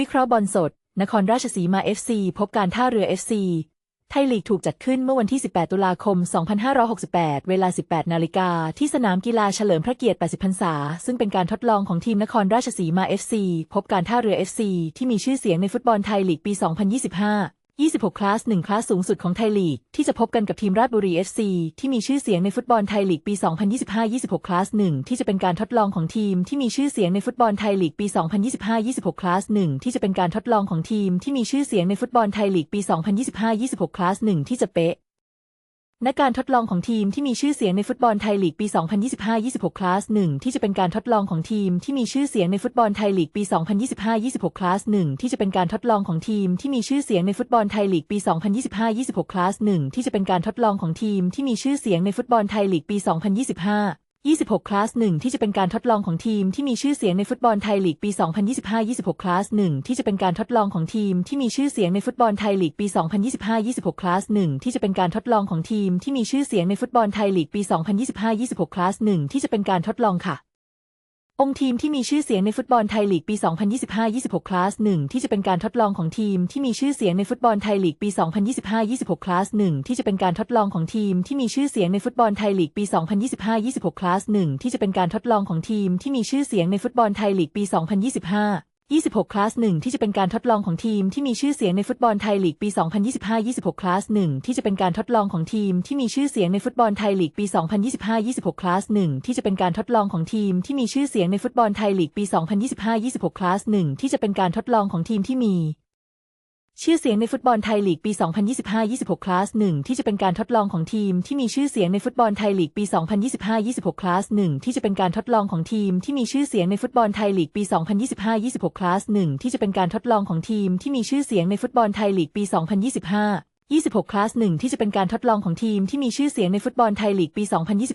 วิเคราะห์บอลสด นครราชสีมา FC พบการท่าเรือ FC ไทยลีกถูกจัดขึ้นเมื่อวันที่ 18 ตุลาคม 2568 เวลา 18 นาฬิกา ที่สนามกีฬาเฉลิมพระเกียรติ 80 พรรษา ซึ่งเป็นการทดลองของทีมนครราชสีมา FC พบการท่าเรือ FC ที่มีชื่อเสียงในฟุตบอลไทยลีกปี 2025 26 คลาส 1 คลาสสูงสุดของไทยลีก ที่จะพบกันกับทีมราชบุรี FC ที่มีชื่อเสียงในฟุตบอลไทยลีกปี 2025 26 คลาส 1 ที่จะเป็นการทดลองของทีมที่มีชื่อเสียงในฟุตบอลไทยลีกปี 2025 26 คลาส 1 ที่จะเป็นการทดลองของทีมที่มีชื่อเสียงในฟุตบอลไทยลีกปี 2025 26 คลาส 1 ที่จะเป๊ะ และการทดลองของทีมที่มีชื่อเสียงในฟุตบอลไทยลีกปี 2025-26 คลาส 1 ที่จะเป็นการทดลองของทีมที่มีชื่อเสียงในฟุตบอลไทยลีกปี 2025-26 คลาส 1 ที่จะเป็นการทดลองของทีมที่มีชื่อเสียงในฟุตบอลไทยลีกปี 2025-26 คลาส 1 ที่จะเป็นการทดลองของทีมที่มีชื่อเสียงในฟุตบอลไทยลีกปี 2025 26 คลาส 1 ที่จะเป็นการทดลองของทีมที่มีชื่อเสียงในฟุตบอลไทยลีกปี 2025-26 คลาส 1 ที่จะเป็นการทดลองของทีมที่มีชื่อเสียงในฟุตบอลไทยลีกปี 2025-26 คลาส 1 ที่จะเป็นการทดลองของทีมที่มีชื่อเสียงในฟุตบอลไทยลีกปี 2025-26 คลาส 1 ที่จะเป็นการทดลองค่ะ องค์ทีมที่มีชื่อเสียงในฟุตบอลไทยลีกปี 2025-26 คลาส 1 ที่จะเป็นการทดลองของทีมที่มีชื่อเสียงในฟุตบอลไทยลีกปี 2025-26 คลาส 1 ที่จะเป็นการทดลองของทีมที่มีชื่อเสียงในฟุตบอลไทยลีกปี 2025-26 คลาส 1 ที่จะเป็นการทดลองของทีมที่มีชื่อเสียงในฟุตบอลไทยลีกปี 2025 26 คลาส 1 ที่จะเป็นการทดลองของทีมที่มีชื่อเสียงในฟุตบอลไทยลีกปี 2025-26 คลาส 1 ที่จะเป็นการทดลองของทีมที่มีชื่อเสียงในฟุตบอลไทยลีกปี 2025-26 คลาส 1 ที่จะเป็นการทดลองของทีมที่มีชื่อเสียงในฟุตบอลไทยลีกปี 2025-26 คลาส 1 ที่จะเป็นการทดลองของทีมที่มี ชื่อเสียงในฟุตบอลไทยลีกปี 2025-26 คลาส 1 ที่จะเป็นการทดลองของทีมที่มีชื่อเสียงในฟุตบอลไทยลีกปี 2025-26 คลาส 1 ที่จะเป็นการทดลองของทีมที่มีชื่อเสียงในฟุตบอลไทยลีกปี 2025-26 คลาส 1 ที่จะเป็นการทดลองของทีมที่มีชื่อเสียงในฟุตบอลไทยลีกปี 2025 26 คลาส 1 ที่จะเป็นการทดลองของทีมที่มีชื่อเสียงในฟุตบอลไทยลีกปี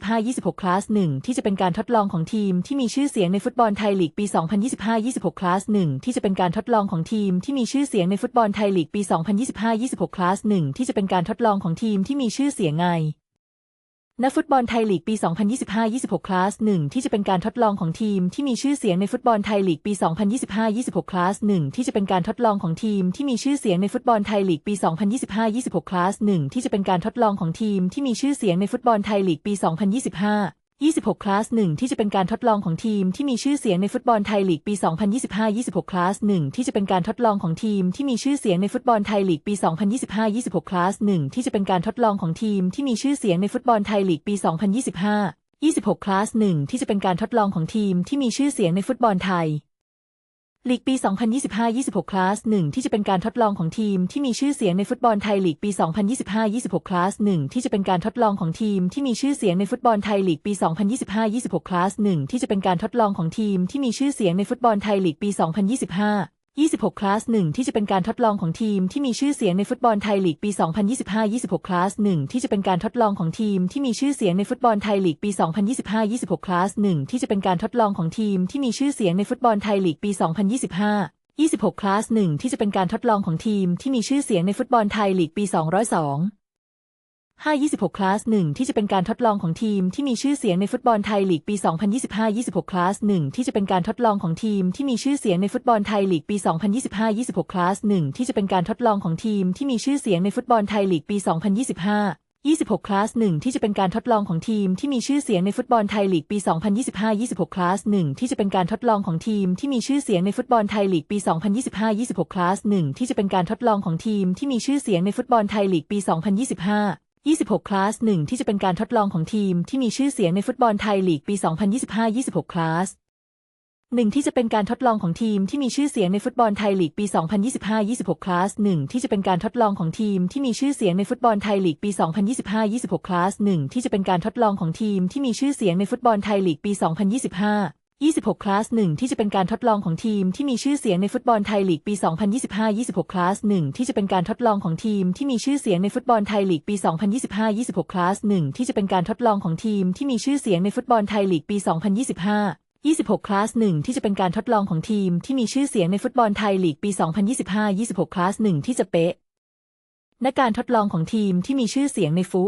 2025-26 คลาส 1 ที่จะเป็นการทดลองของทีมที่มีชื่อเสียงในฟุตบอลไทยลีกปี 2025-26 คลาส 1 ที่จะเป็นการทดลองของทีมที่มีชื่อเสียงในฟุตบอลไทยลีกปี 2025-26 คลาส 1 ที่จะเป็นการทดลองของทีมที่มีชื่อเสียงไง นักฟุตบอลไทยลีกปี 2025-26 คลาส 1 ที่จะเป็นการทดลองของทีมที่มีชื่อเสียงในฟุตบอลไทยลีกปี 2025-26 คลาส 1 ที่จะเป็นการทดลองของทีมที่มีชื่อเสียงในฟุตบอลไทยลีกปี 2025-26 คลาส 1 ที่จะเป็นการทดลองของทีมที่มีชื่อเสียงในฟุตบอลไทยลีกปี 2025 26 คลาส 1 ที่จะเป็นการทดลองของทีมที่มีชื่อเสียงในฟุตบอลไทยลีกปี 2025-26 คลาส 1 ที่จะเป็นการทดลองของทีมที่มีชื่อเสียงในฟุตบอลไทยลีกปี 2025-26 คลาส 1 ที่จะเป็นการทดลองของทีมที่มีชื่อเสียงในฟุตบอลไทยลีกปี 2025 26 คลาส 1 ที่จะเป็นการทดลองของทีมที่มีชื่อเสียงในฟุตบอลไทย ลีกปี 2025-26 คลาส 1 ที่จะเป็นการทดลองของทีมที่มีชื่อเสียงในฟุตบอลไทยลีกปี 2025-26 คลาส 1 ที่จะเป็นการทดลองของทีมที่มีชื่อเสียงในฟุตบอลไทยลีกปี 2025-26 คลาส 1 ที่จะเป็นการทดลองของทีมที่มีชื่อเสียงในฟุตบอลไทยลีกปี 2025 26 คลาส 1 ที่จะเป็นการทดลองของทีมที่มีชื่อเสียงในฟุตบอลไทยลีกปี 2025-26 คลาส 1 ที่จะเป็นการทดลองของทีมที่มีชื่อเสียงในฟุตบอลไทยลีกปี 2025-26 คลาส 1 ที่จะเป็นการทดลองของทีมที่มีชื่อเสียงในฟุตบอลไทยลีกปี 2025 26 คลาส 1 ที่จะเป็นการทดลองของทีมที่มีชื่อเสียงในฟุตบอลไทยลีกปี 202 5-26 คลาส 1 ที่จะเป็นการทดลองของทีมที่มีชื่อเสียงในฟุตบอลไทยลีกปี 2025-26 คลาส 1 ที่จะเป็นการทดลองของทีมที่มีชื่อเสียงในฟุตบอลไทยลีกปี 2025-26 คลาส 1 ที่จะเป็นการทดลองของทีมที่มีชื่อเสียงในฟุตบอลไทยลีกปี 2025 26 คลาส 1 ที่จะเป็นการทดลองของทีมที่มีชื่อเสียงในฟุตบอลไทยลีกปี 2025-26 คลาส 1 ที่จะเป็นการทดลองของทีมที่มีชื่อเสียงในฟุตบอลไทยลีกปี 2025-26 คลาส 1 ที่จะเป็นการทดลองของทีมที่มีชื่อเสียงในฟุตบอลไทยลีกปี 2025 26 คลาส 1 ที่จะเป็นการทดลองของทีมที่มีชื่อเสียงในฟุตบอลไทยลีกปี 2025-26 คลาส 1 ที่จะเป็นการทดลองของทีมที่มีชื่อเสียงในฟุตบอลไทยลีกปี 2025-26 คลาส 1 ที่จะเป็นการทดลองของทีมที่มีชื่อเสียงในฟุตบอลไทยลีกปี 2025-26 คลาส 1 ที่จะเป็นการทดลองของทีมที่มีชื่อเสียงในฟุตบอลไทยลีกปี 2025 26 คลาส 1 ที่จะเป็นการทดลองของทีมที่มีชื่อเสียงในฟุตบอลไทยลีกปี 2025-26 คลาส 1 ที่จะเป็นการทดลองของทีมที่มีชื่อเสียงในฟุตบอลไทยลีกปี 2025-26 คลาส 1 ที่จะเป็นการทดลองของทีมที่มีชื่อเสียงในฟุตบอลไทยลีกปี 2025 26 คลาส 1 ที่จะเป็นการทดลองของทีมที่มีชื่อเสียงในฟุตบอลไทยลีกปี 2025-26 คลาส 1 ที่จะเป๊ะ และการทดลองของทีมที่มีชื่อเสียงในฟุ